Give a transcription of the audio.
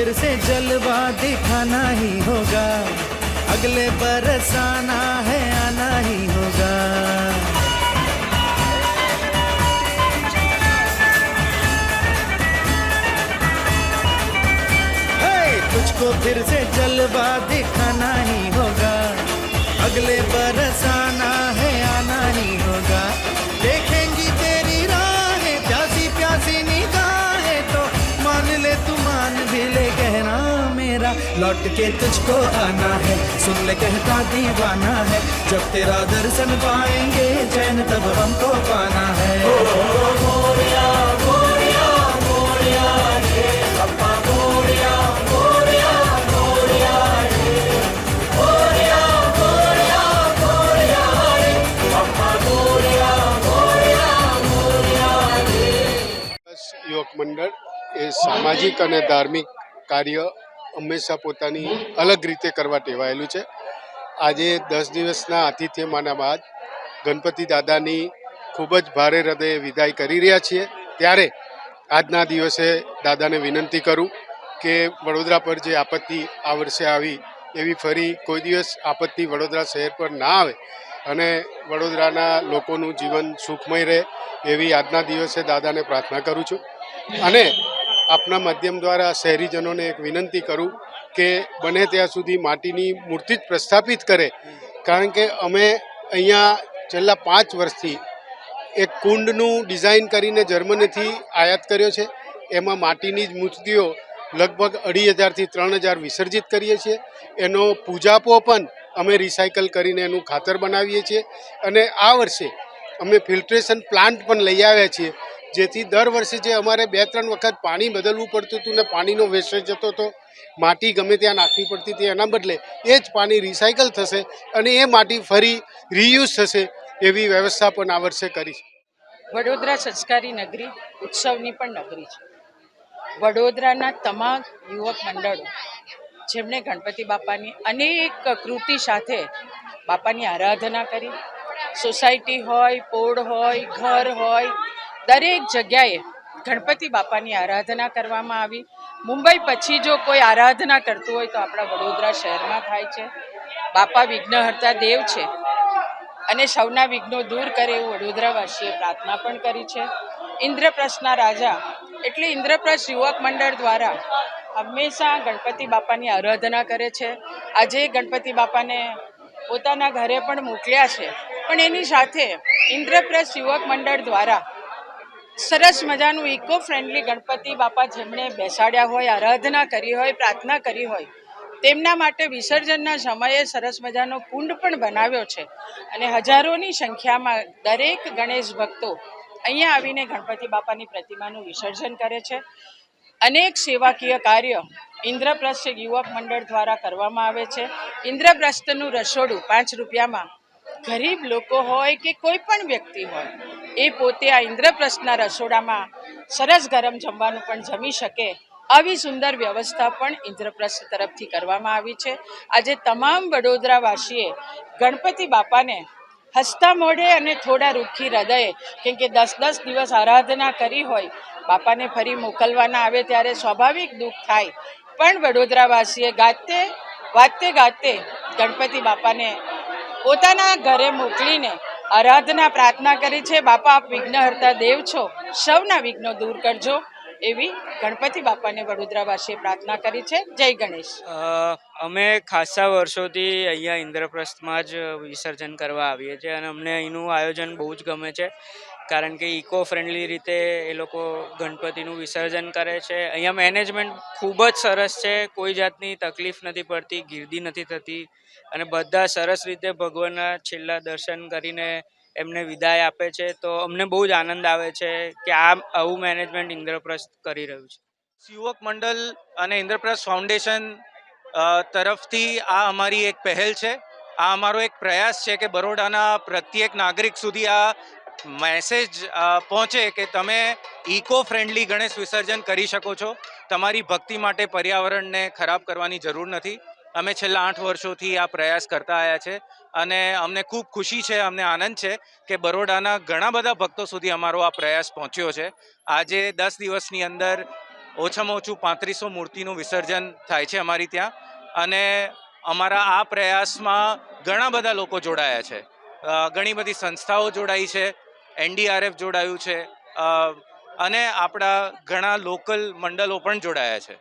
फिर से जलवा दिखाना ही होगा। अगले बरस आना है, आना ही होगा। तुझको फिर से जलवा दिखाना ही होगा। अगले बरस आना लौट के तुझको आना है सुन ले कहता दीवाना है जब तेरा दर्शन पाएंगे चैन तब हमको पाना है બસ યુવક મંડળ એ સામાજિક અને ધાર્મિક કાર્ય હંમેશા પોતાની અલગ રીતે કરવા ટેવાયેલું છે. આજે દસ દિવસના આતિથ્યમાના બાદ ગણપતિ દાદાની ખૂબ જ ભારે હૃદયે વિદાય કરી રહ્યા છીએ. ત્યારે આજના દિવસે દાદાને વિનંતી કરું કે વડોદરા પર જે આપત્તિ આ વર્ષે આવી એવી ફરી કોઈ દિવસ આપત્તિ વડોદરા શહેર પર ના આવે અને વડોદરાના લોકોનું જીવન સુખમય રહે એવી આજના દિવસે દાદાને પ્રાર્થના કરું છું. અને આપના માધ્યમ દ્વારા શહેરીજનોને એક વિનંતી કરું કે બને ત્યાં સુધી માટીની મૂર્તિ જ પ્રસ્થાપિત કરે. કારણ કે અમે અહીંયા છેલ્લા પાંચ વર્ષથી એક કુંડનું ડિઝાઇન કરીને જર્મનીથી આયાત કર્યો છે. એમાં માટીની જ મૂર્તિઓ લગભગ અઢી હજારથી ત્રણ હજાર વિસર્જિત કરીએ છીએ. એનો પૂજાપો પણ અમે રિસાયકલ કરીને એનું ખાતર બનાવીએ છીએ. અને આ વર્ષે અમે ફિલ્ટ્રેશન પ્લાન્ટ પણ લઈ આવ્યા છીએ. જેથી દર વર્ષે જે અમારે બે ત્રણ વખત પાણી બદલવું પડતું હતું ને પાણીનો વેસ્ટેજ જતો હતો, માટી ગમે ત્યાં નાખવી પડતી હતી, એના બદલે એ જ પાણી રિસાયકલ થશે અને એ માટી ફરી રીયુઝ થશે એવી વ્યવસ્થા પણ આ વર્ષે કરી વડોદરા સંસ્કારી નગરી, ઉત્સવની પણ નગરી છે. વડોદરાના તમામ યુવક મંડળો, જેમણે ગણપતિ બાપાની અનેક કૃતિ સાથે બાપાની આરાધના કરી. સોસાયટી હોય, પોળ હોય, ઘર હોય દરેક જગ્યાએ ગણપતિ બાપાની આરાધના કરવામાં આવી. મુંબઈ પછી જો કોઈ આરાધના કરતું હોય તો આપણા વડોદરા શહેરમાં થાય છે. બાપા વિઘ્નહર્તા દેવ છે અને સૌના વિઘ્નો દૂર કરે એવું વડોદરાવાસીએ પ્રાર્થના પણ કરી છે. ઇન્દ્રપ્રસ્થના રાજા એટલે ઇન્દ્રપ્રસ્થ યુવક મંડળ દ્વારા હંમેશા ગણપતિ બાપાની આરાધના કરે છે. આજે ગણપતિ બાપાને પોતાના ઘરે પણ મોકલ્યા છે. પણ એની સાથે ઇન્દ્રપ્રસ્થ યુવક મંડળ દ્વારા સરસ મજાનું ઇકો ફ્રેન્ડલી ગણપતિ બાપા જેમણે બેસાડ્યા હોય, આરાધના કરી હોય, પ્રાર્થના કરી હોય, તેમના માટે વિસર્જનના સમયે સરસ મજાનો કુંડ પણ બનાવ્યો છે. અને હજારોની સંખ્યામાં દરેક ગણેશ ભક્તો અહીંયા આવીને ગણપતિ બાપાની પ્રતિમાનું વિસર્જન કરે છે. અનેક સેવાકીય કાર્ય ઇન્દ્રપ્રસ્થ યુવક મંડળ દ્વારા કરવામાં આવે છે. ઇન્દ્રપ્રસ્થનું રસોડું પાંચ રૂપિયામાં ગરીબ લોકો હોય કે કોઈ પણ વ્યક્તિ હોય એ પોતે આ ઇન્દ્રપ્રસ્થના રસોડામાં સરસ ગરમ જમવાનું પણ જમી શકે આવી સુંદર વ્યવસ્થા પણ ઇન્દ્રપ્રસ્થ તરફથી કરવામાં આવી છે. આજે તમામ વડોદરાવાસીએ ગણપતિ બાપાને હસતા મોઢે અને થોડા રૂખી હૃદયે, કેમ કે દસ દસ દિવસ આરાધના કરી હોય, બાપાને ફરી મોકલવાના આવે ત્યારે સ્વાભાવિક દુઃખ થાય. પણ વડોદરાવાસીએ ગાતે, વાતે ગાતે ગણપતિ બાપાને પોતાના ઘરે મોકલીને આરાધના, પ્રાર્થના કરી છે. બાપા, આપ વિઘ્નહર્તા દેવ છો. સૌના વિઘ્નો દૂર કરજો. એવી ગણપતિ બાપાને વડોદરાવાસીએ પ્રાર્થના કરી છે. જય ગણેશ. અમે ખાસા વર્ષોથી અહીંયા ઇન્દ્રપ્રસ્થમાં જ વિસર્જન કરવા આવીએ છીએ અને અમને અહીંનું આયોજન બહુ જ ગમે છે. કારણ કે ઇકો ફ્રેન્ડલી રીતે એ લોકો ગણપતિનું વિસર્જન કરે છે. અહીંયા મેનેજમેન્ટ ખૂબ જ સરસ છે. કોઈ જાતની તકલીફ નથી પડતી, ગીર્દી નથી થતી અને બધા સરસ રીતે ભગવાનના છેલ્લા દર્શન કરીને એમને વિદાય આપે છે. તો અમને બહુ જ આનંદ આવે છે કે આ આવું મેનેજમેન્ટ ઇન્દ્રપ્રસ્થ કરી રહ્યું છે. યુવક મંડળ અને ઇન્દ્રપ્રસ્થ ફાઉન્ડેશન તરફથી આ અમારી એક પહેલ છે. આ અમારો એક પ્રયાસ છે કે બરોડાના પ્રત્યેક નાગરિક સુધી આ મેસેજ પહોંચે કે તમે ઇકો ફ્રેન્ડલી ગણેશ વિસર્જન કરી શકો છો. તમારી ભક્તિ માટે પર્યાવરણને ખરાબ કરવાની જરૂર નથી. અમે છેલ્લા આઠ વર્ષોથી આ પ્રયાસ કરતા આવ્યા છે અને અમને ખૂબ ખુશી છે, અમને આનંદ છે કે બરોડાના ઘણા બધા ભક્તો સુધી અમારો આ પ્રયાસ પહોંચ્યો છે. આજે દસ દિવસની અંદર ઓછામાં ઓછું પાંત્રીસો મૂર્તિનું વિસર્જન થાય છે અમારી ત્યાં અને અમારા આ પ્રયાસમાં ઘણા બધા લોકો જોડાયા છે. ઘણી બધી સંસ્થાઓ જોડાઈ છે, એનડીઆરએફ જોડાયું છે અને આપણા ઘણા લોકલ મંડળો પણ જોડાયા છે.